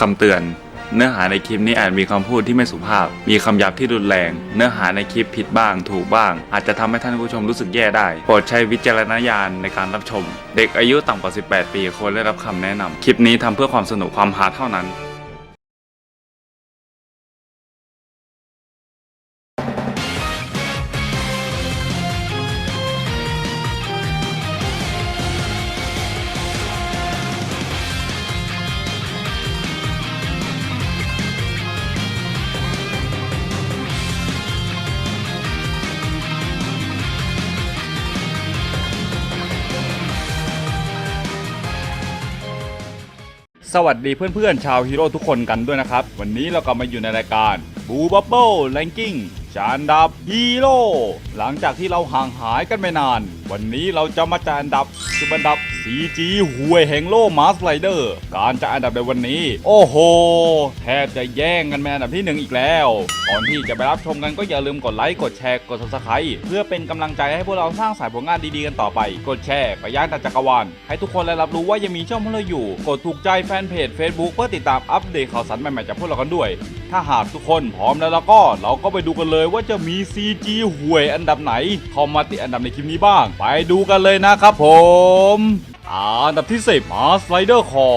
คำเตือน เนื้อหาในคลิปนี้อาจมีคำพูดที่ไม่สุภาพ มีคำหยาบที่รุนแรง เนื้อหาในคลิปผิดบ้าง ถูกบ้าง อาจจะทำให้ท่านผู้ชมรู้สึกแย่ได้ โปรดใช้วิจารณญาณในการรับชม เด็กอายุต่ำกว่า 18 ปีควรได้รับคำแนะนำคลิปนี้ทำเพื่อความสนุกความฮาเท่านั้น สวัสดีเพื่อนๆ ชาวฮีโร่ทุกคนกันด้วยนะครับ วันนี้เราก็มาอยู่ในรายการบูบับเบิลแลนกิ้งจานดับฮีโร่หลังจากที่เราห่างหายกันไม่นาน วันนี้เราจะมาจัดอันดับคืออันดับ CG หวยแห่งโลกมาสไลเดอร์ การจัดอันดับในวันนี้ โอ้โห แทบจะแย่งกันเป็นอันดับที่หนึ่งอีกแล้ว ก่อนที่จะไปรับชมกันก็อย่าลืมกดไลค์ กดแชร์ กด subscribe เพื่อเป็นกำลังใจให้พวกเราสร้างสายผลงานดีๆกันต่อไป กดแชร์ไปย่างตจักรวาลให้ทุกคนได้รับรู้ว่ายังมีช่องพวกเราอยู่ กดถูกใจแฟนเพจ Facebook เพื่อติดตามอัปเดตข่าวสารใหม่ๆจากพวกเรากันด้วย ถ้าหากทุกคนพร้อมแล้วแล้วก็เราก็ไปดูกันเลยว่าจะมี CG หวยอันดับไหนเข้ามาติดอันดับในคลิปนี้บ้าง ไปดูกันเลยนะครับผม อันดับที่ 10มาสไลเดอร์คอ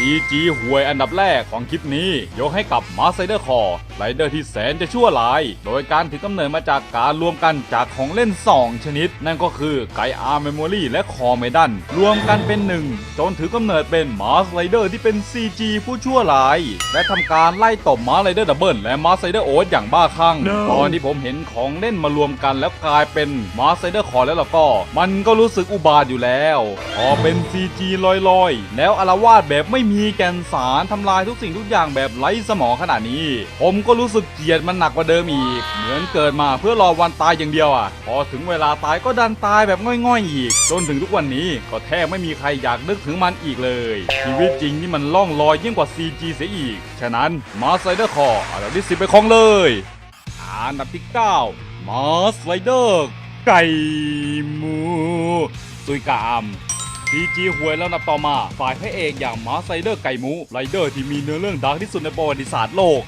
CG หวยอันดับแรกของคลิปนี้ยกให้กับมาสไ d เดอร์คอไรเดอร์ที่แสนจะชั่วร้าย โดยการถือกำเนิดมาจากการรวมกันจากของเล่น 2 ชนิด นั่นก็คือไกอาร์เมมโมรีและคอเมดันรวมกันเป็นหนึ่งจนถือกำเนิดเป็นมาสไ d เดอร์ที่เป็น CG ผู้ชั่วร้าย และทำการไล่ตบมาสไ d เดอร์ดับเบิลและมาสไ d เดอร์โออย่างบ้าคลั่งตอนที่ผมเห็นของเล่นมารวมกันแล้วกลายเป็นมาสไ d เดอร์คอแล้วล่ะก็ มันก็รู้สึกอุบาทอยู่แล้วพอเป็น CG ลอยๆ แล้วอารวาสแบบไม่มีแกนสารทำลายทุกสิ่งทุกอย่างแบบไร้สมองขนาดนี้ ผมก็รู้สึกเกลียดมันหนักกว่าเดิมอีก เหมือนเกิดมาเพื่อรอวันตายอย่างเดียวอะ พอถึงเวลาตายก็ดันตายแบบง่อยๆอีก จนถึงทุกวันนี้ก็แทบไม่มีใครอยากนึกถึงมันอีกเลย ชีวิตจริงนี่มันล่องลอยยิ่งกว่า CG เสียอีก ฉะนั้นมาสไ d เดอร์คออันดับที่10ไปครองเลยอันดับที่9มาสไลเดอร์ ไก่หมูซุยกาม ซีจีหวยแล้วนับต่อมา ฝ่ายพระเอกอย่างมาไซเดอร์ไก่หมูไรเดอร์ที่มีเนื้อเรื่องดาร์กที่สุดในประวัติศาสตร์โลก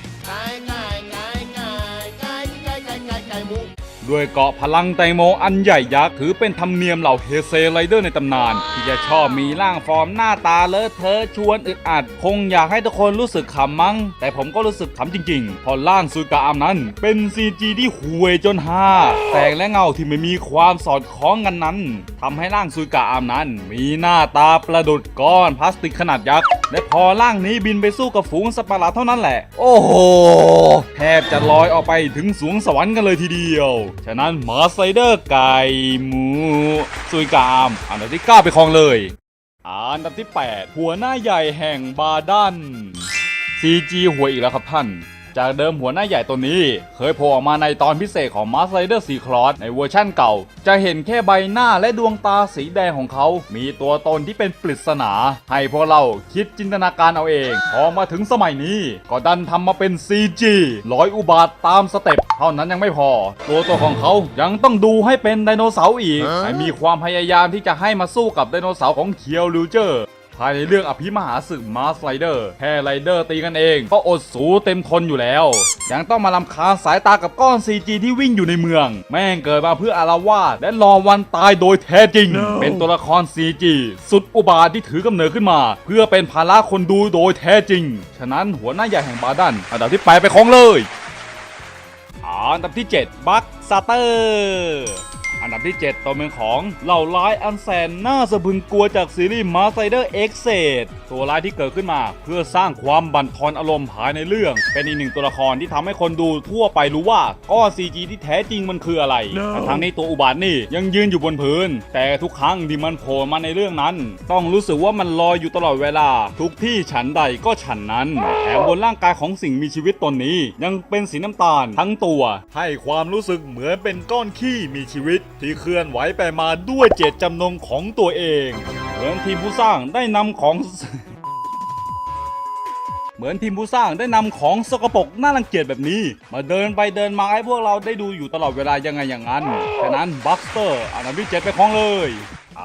ด้วยเกาะพลังแตงโมอันใหญ่ยักษ์ถือเป็นธรรมเนียมเหล่าเฮเซไรเดอร์ในตำนาน ที่จะชอบมีร่างฟอร์มหน้าตาเลอะเทอะชวนอึดอัด คงอยากให้ทุกคนรู้สึกขำมั้ง แต่ผมก็รู้สึกขำจริงๆ พอร่างซูกาอามนั้น เป็น CG ที่ห่วยจนห้าแสงและเงาที่ไม่มีความสอดคล้องกันนั้นทำให้ร่างซูกาอามนั้น มีหน้าตาประดุดก้อนพลาสติกขนาดยักษ์ และพอร่างนี้บินไปสู้กับฝูงสัตว์ประหลาดเท่านั้นแหละ โอ้โห แทบจะลอยออกไปถึงสวงสวรรค์กันเลยทีเดียว ฉะนั้นมาสไซเดอร์ไก่หมูซุยกาม อันดับที่9ไปครองเลย อันดับที่ 8 หัวหน้าใหญ่แห่งบาดัน CG หวยอีกแล้วครับท่าน จากเดิมหัวหน้าใหญ่ตัวนี้ เคยโผล่ออกมาในตอนพิเศษของ m a s t Rider 4 Cross ในเวอร์ชั่นเก่า จะเห็นแค่ใบหน้าและดวงตาสีแดงของเขา มีตัวตนที่เป็นปริศนา ให้พวกเราคิดจินตนาการเอาเอง พอมาถึงสมัยนี้ ก็ดันทำมาเป็น CG ร้อยอุบาทตามสเต็ปเท่านั้นยังไม่พอ ตัวตัวของเขายังต้องดูให้เป็นไดโนเสาร์อีกให้มีความพยายามที่จะให้มาสู้กับไดโนเสาร์ของเคียวลิวเจอร์ ภายในเรื่องอภิมหาศึกมาสไลเดอร์แค่ไรเดอร์ตีกันเอง ก็อดสูเต็มทนอยู่แล้ว ยังต้องมาลำคาญสายตากับก้อน CG ที่วิ่งอยู่ในเมือง แม่งเกิดมาเพื่ออารวาสและรอวันตายโดยแท้จริง เป็นตัวละคร CG สุดอุบาทที่ถือกำเนิดขึ้นมา เพื่อเป็นภาระคนดูโดยแท้จริง ฉะนั้นหัวหน้าใหญ่แห่งบาดันอันดับที่ไปไปของเลยอันดับที่ 7 บัคซาเตอร์ อันดับที่ 7 ตัวเมืองของเหล่าร้ายอันแสนน่าสะพรึงกลัวจากซีรีส์มาไซเดอร์เอ็กเซตัวร้ายที่เกิดขึ้นมา เพื่อสร้างความบั่นทอนอารมณ์ภายในเรื่อง เป็นอีกหนึ่งตัวละครที่ทำให้คนดูทั่วไปรู้ว่าก้อน CG ที่แท้จริงมันคืออะไรแต่ทางนี้ตัวอุบาทนี่ยังยืนอยู่บนพื้น แต่ทุกครั้งที่มันโผล่มาในเรื่องนั้น ต้องรู้สึกว่ามันลอยอยู่ตลอดเวลา ทุกที่ฉันใดก็ฉันนั้นแถมบนร่างกายของสิ่งมีชีวิตตนนี้ ยังเป็นสีน้ำตาลทั้งตัว ให้ความรู้สึกเหมือนเป็นก้อนขี้มีชีวิตที่เคลื่อนไหวไปมาด้วยเจตจำนงของตัวเอง เหมือนทีมผู้สร้างได้นำของ เหมือนทีมผู้สร้างได้นำของสกปรกน่ารังเกียจแบบนี้ มาเดินไปเดินมาให้พวกเราได้ดูอยู่ตลอดเวลายังไงอย่างนั้นฉะนั้นบัคสเตอร์อนาวิเจ็ดไปครองเลย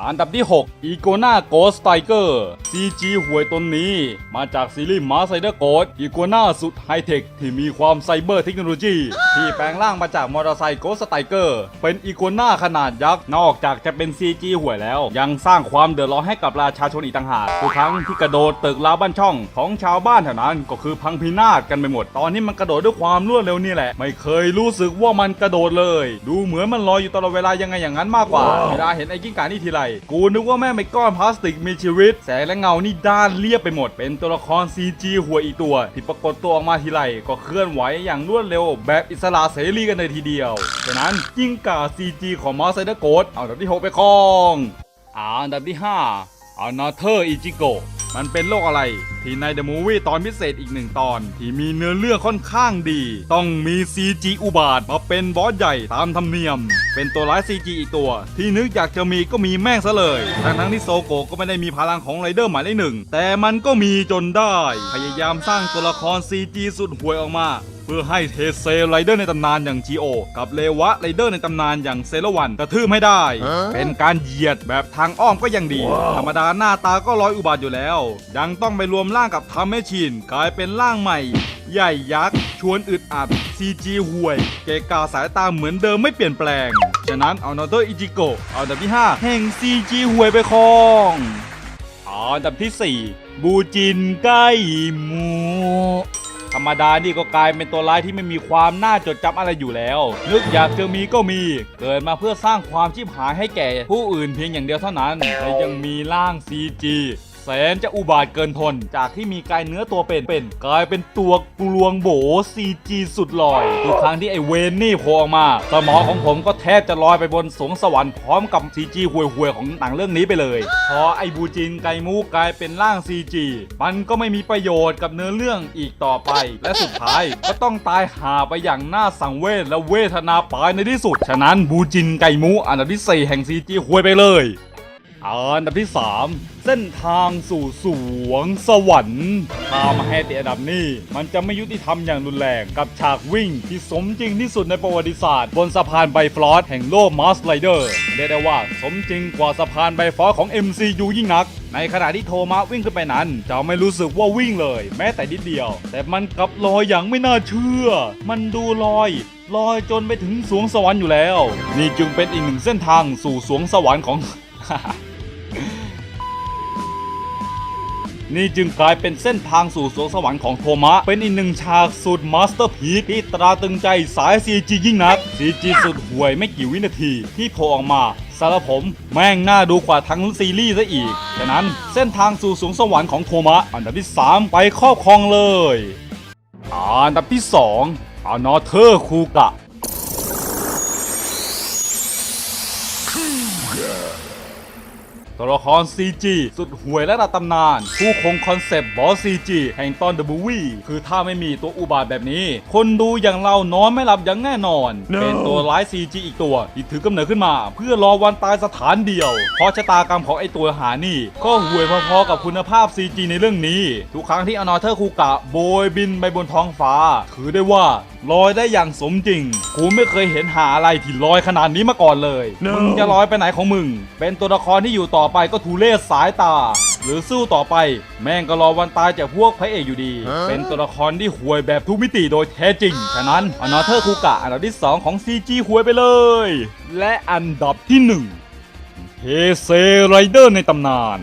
อันดับที่6อีโกนาโกสไตเกอร์ CG หวยตนนี้ มาจากซีรีส์มาไซเดอร์โกดอีโกนาสุดไฮเทค ที่มีความไซเบอร์เทคโนโลยี ที่แปลงร่างมาจากมอเตอร์ไซค์โกสไตเกอร์เป็นอีโกนาขนาดยักษ์ นอกจากจะเป็น CG หวยแล้ว ยังสร้างความเดือดร้อนให้กับราชาชนอีกต่างหากทุกครั้งที่กระโดดตึกราบ้านช่องของชาวบ้านแถวนั้นก็คือพังพินาศกันไปหมด ตอนนี้มันกระโดดด้วยความรวดเร็วนี่แหละ ไม่เคยรู้สึกว่ามันกระโดดเลย ดูเหมือนมันลอยอยู่ตลอดเวลายังไงอย่างนั้นมากกว่าเวลาเห็นไอ้กิ้งก่านี่ทีไรกูนึกว่าแม่ไม่ก้อนพลาสติกมีชีวิต แสงและเงานี่ด้านเรียบไปหมด เป็นตัวละคร CG หัวอีตัว ที่ปรากฏตัวออกมาทีไรก็เคลื่อนไหวอย่างรวดเร็ว แบบอิสระเสรีกันเลยทีเดียวฉะนั้นจิ้งก่า CG ของมาไซเดอร์โกดเอาอันดับที่ 6 ไปครอง อ่าอันดับที่5 a n a t h e r Ichigo มันเป็นโลกอะไร ที่ในเดอะมูวี่ตอนพิเศษอีกหนึ่งตอน ที่มีเนื้อเรื่องค่อนข้างดี ต้องมี CG อุบาทมาเป็นบอสใหญ่ตามธรรมเนียม เป็นตัวร้าย CG อีกตัว ที่นึกอยากจะมีก็มีแม่งซะเลยทั้งทั้งที่โซโกก็ไม่ได้มีพลังของไรเดอร์หมายเลขหนึ่งแต่มันก็มีจนได้ พยายามสร้างตัวละคร CG สุดห่วยออกมา เพื่อให้เทเซไรเดอร์ในตำนานอย่างจีโอกับเลวะไรเดอร์ในตำนานอย่างเซเลวันกระทืบให้ได้ เป็นการเหยียดแบบทางอ้อมก็ยังดี ธรรมดาหน้าตาก็ร้อยอุบาทอยู่แล้ว ยังต้องไปรวมร่างกับทำให้ชินกลายเป็นร่างใหม่ ใหญ่ยักษ์ชวนอึดอัด CG ห่วย เกกาสายตาเหมือนเดิมไม่เปลี่ยนแปลง ฉะนั้นเอานอเตอร์อิจิโกะเอาอันดับที่ 5 แห่ง CG ห่วยไปครองอันดับที่ 4 บูจินไกหมู ธรรมดานี่ก็กลายเป็นตัวร้ายที่ไม่มีความน่าจดจำอะไรอยู่แล้ว นึกอยากจะมีก็มี เกิดมาเพื่อสร้างความชิบหายให้แก่ ผู้อื่นเพียงอย่างเดียวเท่านั้นและยังมีร่าง CG แสนจะอุบาทเกินทน จากที่มีกายเนื้อตัวเป็นเป็นกลายเป็นตัวกลวงโบ CG สุดลอยทุกครั้งที่ไอเวนนี่โผล่ออกมา สมองของผมก็แทบจะลอยไปบนสวงสวรรค์พร้อมกับ CG ห่วยๆของหนังเรื่องนี้ไปเลยพอไอบูจินไกมูกลายเป็นร่าง CG มันก็ไม่มีประโยชน์กับเนื้อเรื่องอีกต่อไป และสุดท้ายก็ต้องตายหาไปอย่างน่าสังเวชและเวทนาปายในที่สุด ฉะนั้นบูจินไกมูอันดับที่4แห่ง CG ห่วยไปเลย อันดับที่ 3 เส้นทางสู่สวงสวรรค์ถ้ามาให้ติดอันดับนี้ มันจะไม่ยุติธรรมอย่างรุนแรงกับฉากวิ่งที่สมจริงที่สุดในประวัติศาสตร์ บนสะพานไบฟลอสแห่งโลกมาสไลเดอร์เรียกได้ว่าสมจริงกว่าสะพานไบฟลอสของ MCU ยิ่งนัก ในขณะที่โทมัสวิ่งขึ้นไปนั้น จะไม่รู้สึกว่าวิ่งเลย แม้แต่นิดเดียว แต่มันกลับลอยอย่างไม่น่าเชื่อ มันดูลอยลอยจนไปถึงสวงสวรรค์อยู่แล้ว นี่จึงเป็นอีกหนึ่งเส้นทางสู่สวงสวรรค์ของ นี่จึงกลายเป็นเส้นทางสู่สวงสวรรค์ของโทมะ เป็นอีกหนึ่งฉากสุดมาสเตอร์พีซที่ตราตึงใจสาย CG ยิ่งนัก CG สุดห่วยไม่กี่วินาทีที่โผล่ออกมาสำหรับผมแม่งน่าดูกว่าทั้งซีรีส์ซะอีก ฉะนั้นเส้นทางสู่สวงสวรรค์ของโทมะ อันดับที่ 3 ไปครอบครองเลยอันดับที่ 2อานอเธอร์คูกะ ตัวละคร CG สุดห่วยและระดับตำนาน ผู้คงคอนเซปต์บอส CG แห่งตอน The Movie คือถ้าไม่มีตัวอุบาทแบบนี้ คนดูอย่างเรานอนไม่หลับอย่างแน่นอนเป็นตัวร้าย CG อีกตัวที่ถือกำเนิดขึ้นมา เพื่อรอวันตายสถานเดียว เพราะชะตากรรมของไอตัวหานี่ ก็ห่วยพอๆกับคุณภาพ CG ในเรื่องนี้ ทุกครั้งที่อนอเทอร์คูกะโบยบินไปบนท้องฟ้า ถือได้ว่าลอยได้อย่างสมจริง กูไม่เคยเห็นหาอะไรที่ลอยขนาดนี้มาก่อนเลยมึงจะลอยไปไหนของมึง เป็นตัวละครที่อยู่ต่อไปก็ทุเรศสายตา หรือสู้ต่อไปแม่งก็รอวันตายจากพวกพระเอกอยู่ดี เป็นตัวละครที่ห่วยแบบทุกมิติโดยแท้จริง ฉะนั้นอนอเทอร์คูกะอันดับที่ 2 ของ CG ห่วยไปเลย และอันดับที่1เฮเซไรเดอร์ในตำนาน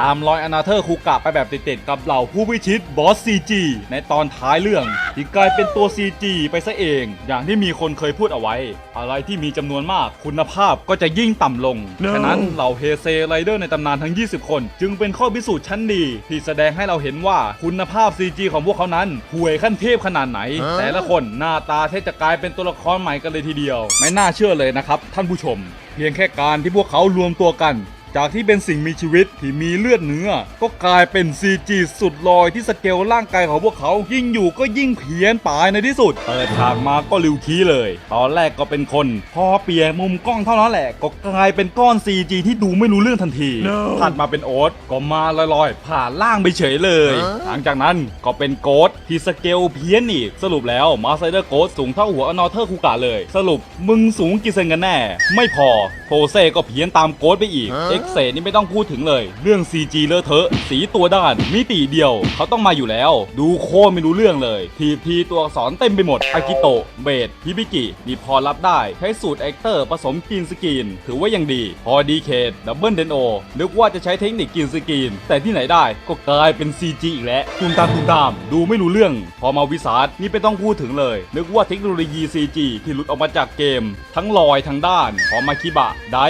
ตามรอยอนาเธอร์คูกะไปแบบติดๆกับเหล่าผู้พิชิตบอส CG ในตอนท้ายเรื่อง ที่กลายเป็นตัว CG ไปซะเอง อย่างที่มีคนเคยพูดเอาไว้ อะไรที่มีจำนวนมากคุณภาพก็จะยิ่งต่ำลงฉะนั้นเหล่าเฮเซไรเดอร์ในตำนานทั้ง 20 คน จึงเป็นข้อพิสูจน์ชั้นดี ที่แสดงให้เราเห็นว่าคุณภาพ CG ของพวกเขานั้นห่วยขั้นเทพขนาดไหนแต่ละคนหน้าตาแทบจะกลายเป็นตัวละครใหม่กันเลยทีเดียว ไม่น่าเชื่อเลยนะครับท่านผู้ชมเพียงแค่การที่พวกเขารวมตัวกัน จากที่เป็นสิ่งมีชีวิตที่มีเลือดเนื้อ ก็กลายเป็น CG สุดลอยที่สเกลร่างกายของพวกเขายิ่งอยู่ก็ยิ่งเพี้ยนไปในที่สุด เปิดฉากมาก็ริวคีเลย ตอนแรกก็เป็นคน พอเปลี่ยนมุมกล้องเท่านั้นแหละ ก็กลายเป็นก้อน CG ที่ดูไม่รู้เรื่องทันทีถัดมาเป็นโอ๊ตก็มาลอยๆ ผ่านล่างไปเฉยเลย หลังจากนั้นก็เป็นโกดที่สเกลเพี้ยนอีกสรุปแล้วมาไซเดอร์โกดสูงเท่าหัวอนอเทอร์คูกะเลย สรุปมึงสูงกี่เซนกันแน่ ไม่พอโฟเซก็เพี้ยนตามโกดไปอีกเอ็กเซนี่ไม่ต้องพูดถึงเลย เรื่อง CG เลอะเทอะสีตัวด้าน มิติเดียวเขาต้องมาอยู่แล้ว ดูโคตรไม่รู้เรื่องเลยทีพีตัวอักษรเต็มไปหมดอากิโตะเบดฮิบิกินี่พอรับได้ ใช้สูตรแอคเตอร์ผสมกรีนสกรีน ถือว่ายังดี พอดีเคดดับเบิลเดนโอนึกว่าจะใช้เทคนิคกรีนสกรีน แต่ที่ไหนได้ก็กลายเป็น CG อีกแล้วตุมตามตุมตาม ดูไม่รู้เรื่อง พอมาวิสาดนี่ไม่ต้องพูดถึงเลย นึกว่าเทคโนโลยี CG ที่หลุดออกมาจากเกม ทั้งลอยทั้งด้าน พอมาคิบะได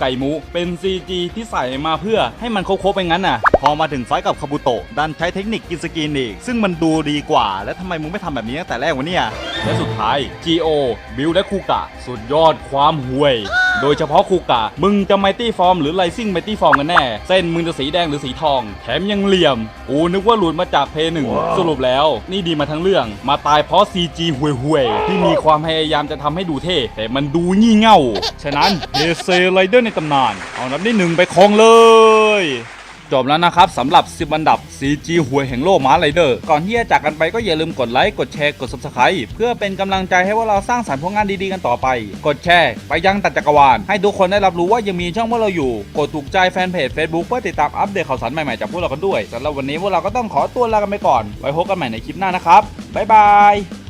ไก่มูเป็น CG ที่ใส่มาเพื่อให้มันโคบๆไปงั้นน่ะ พอมาถึงไฟท์กับคาบุโตะดันใช้เทคนิคกินสกินอีก ซึ่งมันดูดีกว่า แล้วทำไมมึงไม่ทำแบบนี้ตั้งแต่แรกวะเนี่ยและสุดท้าย GO บิลและคูกะ สุดยอดความห่วย โดยเฉพาะคูกะ มึงจะไมตี้ฟอร์มหรือไลซิ่งไมตี้ฟอร์มกันแน่ เส้นมึงจะสีแดงหรือสีทอง แถมยังเหลี่ยม กูนึกว่าหลุดมาจากเพย์หนึ่งสรุปแล้ว นี่ดีมาทั้งเรื่อง มาตายเพราะ CG ห่วยๆที่มีความพยายามจะทำให้ดูเท่ แต่มันดูงี่เง่า ฉะนั้นเฮเซไรเดอร์ในตำนาน เอานับได้หนึ่งไปครองเลย จบแล้วนะครับสำหรับ 10 อันดับ CG หวยแห่งโลกมาไรเดอร์ ก่อนที่จะจากกันไปก็อย่าลืมกดไลค์ กดแชร์ กด Subscribe เพื่อเป็นกำลังใจให้ว่าเราสร้างสรรค์ผลงานดีๆกันต่อไป กดแชร์ ไปยังตัดจักรวาล ให้ทุกคนได้รับรู้ว่ายังมีช่องพวกเราอยู่ กดถูกใจแฟนเพจ Facebook เพื่อติดตามอัปเดตข่าวสารใหม่ๆจากพวกเรากันด้วยสำหรับวันนี้พวกเราก็ต้องขอตัวลากันไปก่อน ไว้พบกันใหม่ในคลิปหน้านะครับบ๊ายบาย